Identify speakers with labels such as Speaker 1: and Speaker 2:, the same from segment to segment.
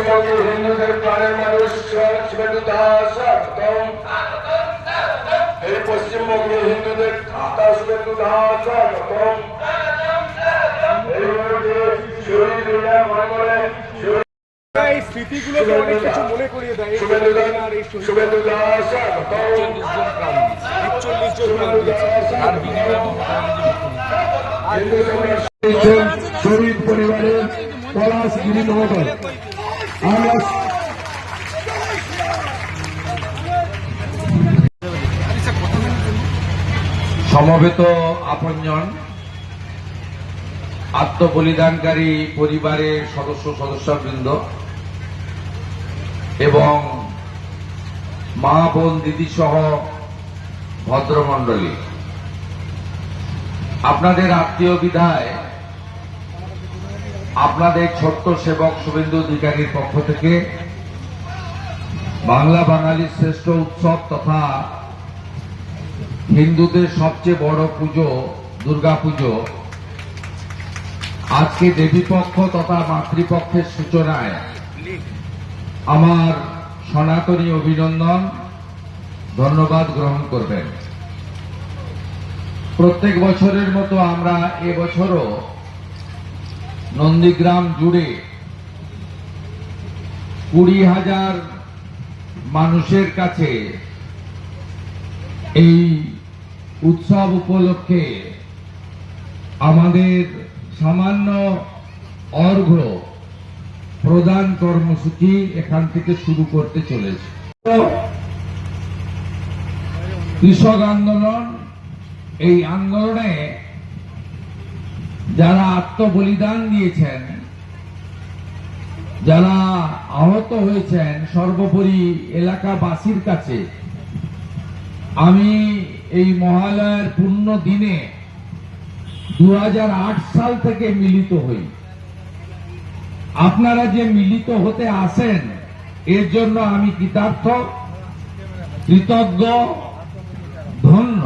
Speaker 1: পশ্চিমবঙ্গে হিন্দুদের প্রাণের মানুষ এই পশ্চিমবঙ্গে হিন্দুদের দাতা শুভেন্দু দাস এই মুহূর্তে শহীদ হৃদয় মঙ্গলে শহীদ
Speaker 2: এই স্মৃতিগুলোকে অনেক কিছু মনে করিয়ে দেয়
Speaker 1: শুভেন্দু দাস
Speaker 2: আর একচল্লিশ জন
Speaker 1: শহীদ পরিবারের পলাশ গিরি মহোদয়
Speaker 3: সমবেত আপনজন, আত্মবলিদানকারী পরিবারের সদস্য, সদস্যবৃন্দ এবং মা, বোন, দিদি সহ ভদ্রমণ্ডলী। আপনাদের আত্মীয় বিধায় আপনাদের ছোট্ট সেবক শুভেন্দু অধিকারীর পক্ষ থেকে বাংলা বাঙালির শ্রেষ্ঠ উৎসব তথা হিন্দুদের সবচেয়ে বড় পুজো, দুর্গা পুজো। আজকে দেবীপক্ষ তথা মাতৃপক্ষের সূচনায় আমার সনাতনী অভিনন্দন, ধন্যবাদ গ্রহণ করবেন। প্রত্যেক বছরের মতো আমরা এবছরও নন্দীগ্রাম জুড়ে কুড়ি হাজার মানুষের কাছে এই উৎসব উপলক্ষে আমাদের সামান্য অর্ঘ্য প্রদান কর্মসূচি এখান থেকে শুরু করতে চলেছে। কৃষক আন্দোলন এই আন্দোলনে যারা আত্মবলিদান দিয়েছেন, যারা আহত হয়েছেন সর্বোপরি এলাকাবাসীর কাছে, আমি এই মহালয়ার পূর্ণ দিনে দু হাজার আট সাল থেকে মিলিত হই। আপনারা যে মিলিত হতে আসেন, এর জন্য আমি কৃতার্থ, কৃতজ্ঞ, ধন্য।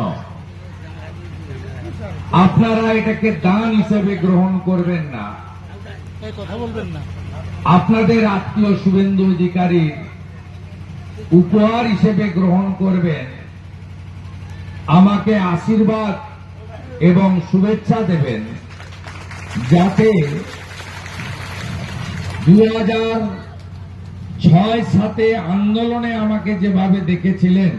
Speaker 3: আপনারা এটাকে দান হিসেবে গ্রহণ করবেন না। আপনাদের আত্মীয় শুভেন্দু অধিকারীর উপহার হিসেবে গ্রহণ করবেন। আমাকে আশীর্বাদ এবং শুভেচ্ছা দেবেন যাতে দু হাজার ছয় সাতে আন্দোলনে আমাকে যেভাবে দেখেছিলেন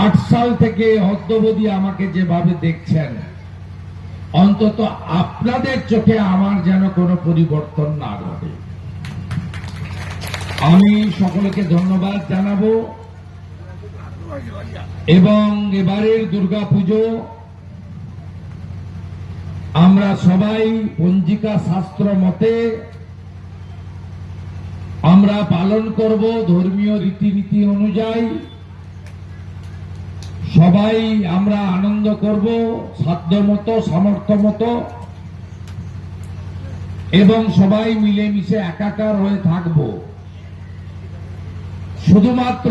Speaker 3: আট সাল থেকে অদ্যবধি আমাকে যেভাবে দেখছেন, অন্তত আপনাদের চোখে আমার যেন কোনো পরিবর্তন না ঘটে। আমি সকলকে ধন্যবাদ জানাব। এবং এবারের দুর্গাপুজো, আমরা সবাই পঞ্জিকা শাস্ত্র মতে আমরা পালন করব ধর্মীয় রীতিনীতি অনুযায়ী। সবাই আমরা আনন্দ করব সাধ্য মতো সামর্থ্য মতো এবং সবাই মিলেমিশে একাকার হয়ে থাকব। শুধুমাত্র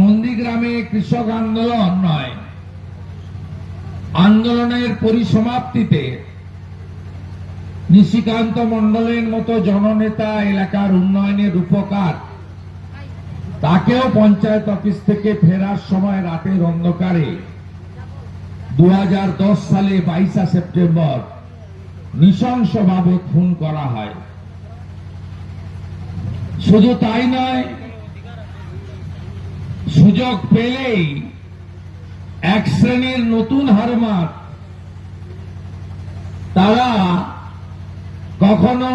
Speaker 3: নন্দীগ্রামে কৃষক আন্দোলন নয়, আন্দোলনের পরিসমাপ্তিতে নিশিকান্ত মণ্ডলের মতো জননেতা এলাকার উন্নয়নের রূপকার তাকেও পঞ্চায়েত অফিস থেকে ফেরার সময় রাতের অন্ধকারে। দু হাজার দশ সালে বাইশা সেপ্টেম্বর নৃশংসভাবে খুন করা হয়। শুধু তাই নয়, সুযোগ পেলেই এক শ্রেণির নতুন হারমাত তারা কখনো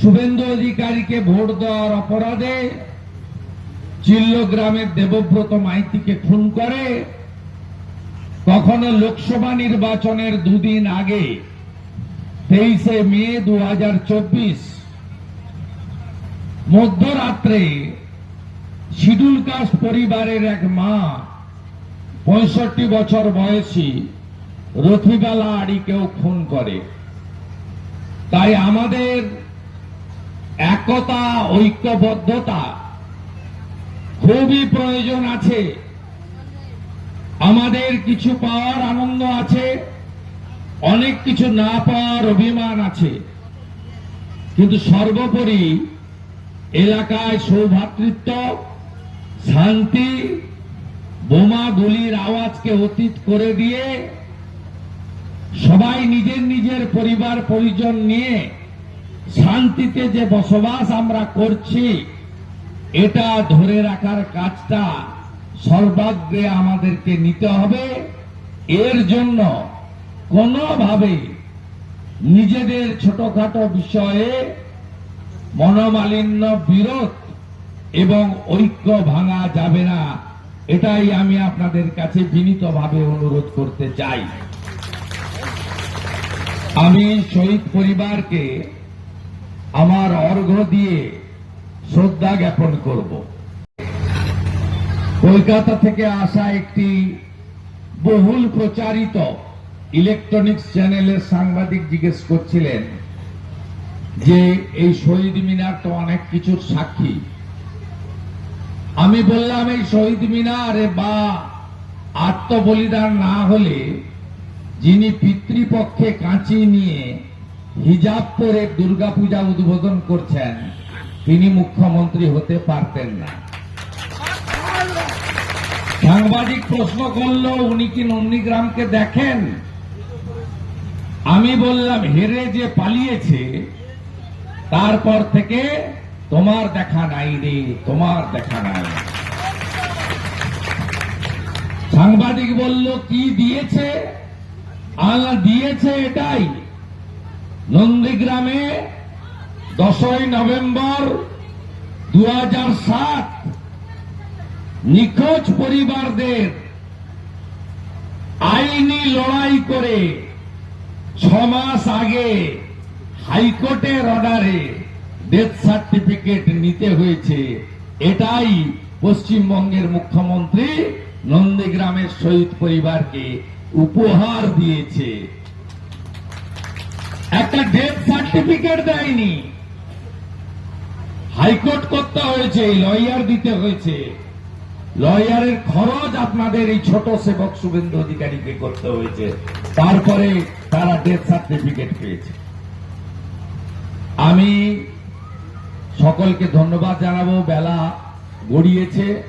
Speaker 3: শুভেন্দু অধিকারীকে ভোট দেওয়ার অপরাধে চিল্ল গ্রামের দেবব্রত মাইতিকে খুন করে, কখনো লোকসভা নির্বাচনের দুদিন আগে, তেইশে মে দু মধ্যরাত্রে শিডুল কাস্ট পরিবারের এক মা, পঁয়ষট্টি বছর বয়সী রথিবালা আড়িকেও খুন করে। তাই আমাদের একতা, ঐক্যবদ্ধতা খুবই প্রয়োজন আছে। আমাদের কিছু পাওয়ার আনন্দ আছে, অনেক কিছু না পাওয়ার অভিমান আছে। কিন্তু সর্বোপরি এলাকায় সৌভাতৃত্ব, শান্তি, বোমা গুলির আওয়াজকে অতীত করে দিয়ে সবাই নিজের নিজের পরিবার পরিজন নিয়ে শান্তিতে যে বসবাস আমরা করছি এটা ধরে রাখার কাজটা সর্বাগ্রে আমাদেরকে নিতে হবে। এর জন্য কোনোভাবে নিজেদের ছোটখাটো বিষয়ে মনোমালিন্য বিরোধ এবং ঐক্য ভাঙা যাবে না, এটাই আমি আপনাদের কাছে বিনীতভাবে অনুরোধ করতে চাই। আমি শহীদ পরিবারকে আমার অর্ঘ্য দিয়ে শ্রদ্ধা জ্ঞাপন করব। কলকাতা থেকে আসা একটি বহুল প্রচারিত ইলেকট্রনিক্স চ্যানেলের সাংবাদিক জিজ্ঞেস করছিলেন যে, এই শহীদ মিনার তো অনেক কিছুর সাক্ষী। আমি বললাম, এই শহীদ মিনার বা আত্মবলিদান না হলে যিনি পিতৃপক্ষে কাঁচি নিয়ে হিজাব পরে দুর্গাপূজা উদ্বোধন করছেন তিনি মুখ্যমন্ত্রী হতে পারতেন না। সাংবাদিক প্রশ্ন করল, উনি কি নন্দীগ্রামকে দেখেন? আমি বললাম, হেরে যে পালিয়েছে, তারপর থেকে তোমার দেখা নাই রে, তোমার দেখা নাই। সাংবাদিক বলল, কি দিয়েছে? আল্লাহ দিয়েছে এটাই। নন্দীগ্রামে দশই নভেম্বর দু সাত, নিখোঁজ পরিবারদের আইনি লড়াই করে ছ মাস আগে হাইকোর্টের অর্ডারে ডেথ সার্টিফিকেট নিতে হয়েছে। এটাই পশ্চিমবঙ্গের মুখ্যমন্ত্রী নন্দীগ্রামের শহীদ পরিবারকে উপহার দিয়েছে। একটা ডেথ সার্টিফিকেট দেয়নি। হাইকোর্ট করতে হয়েছে লয়ার দিতে হয়েছে। লয়ারের খরচ আপনাদের এই ছোট সেবক শুভেন্দু অধিকারীকে করতে হয়েছে। তারপরে তারা ডেথ সার্টিফিকেট পেয়েছে। আমি সকলকে ধন্যবাদ জানাব, বেলা গড়িয়েছে।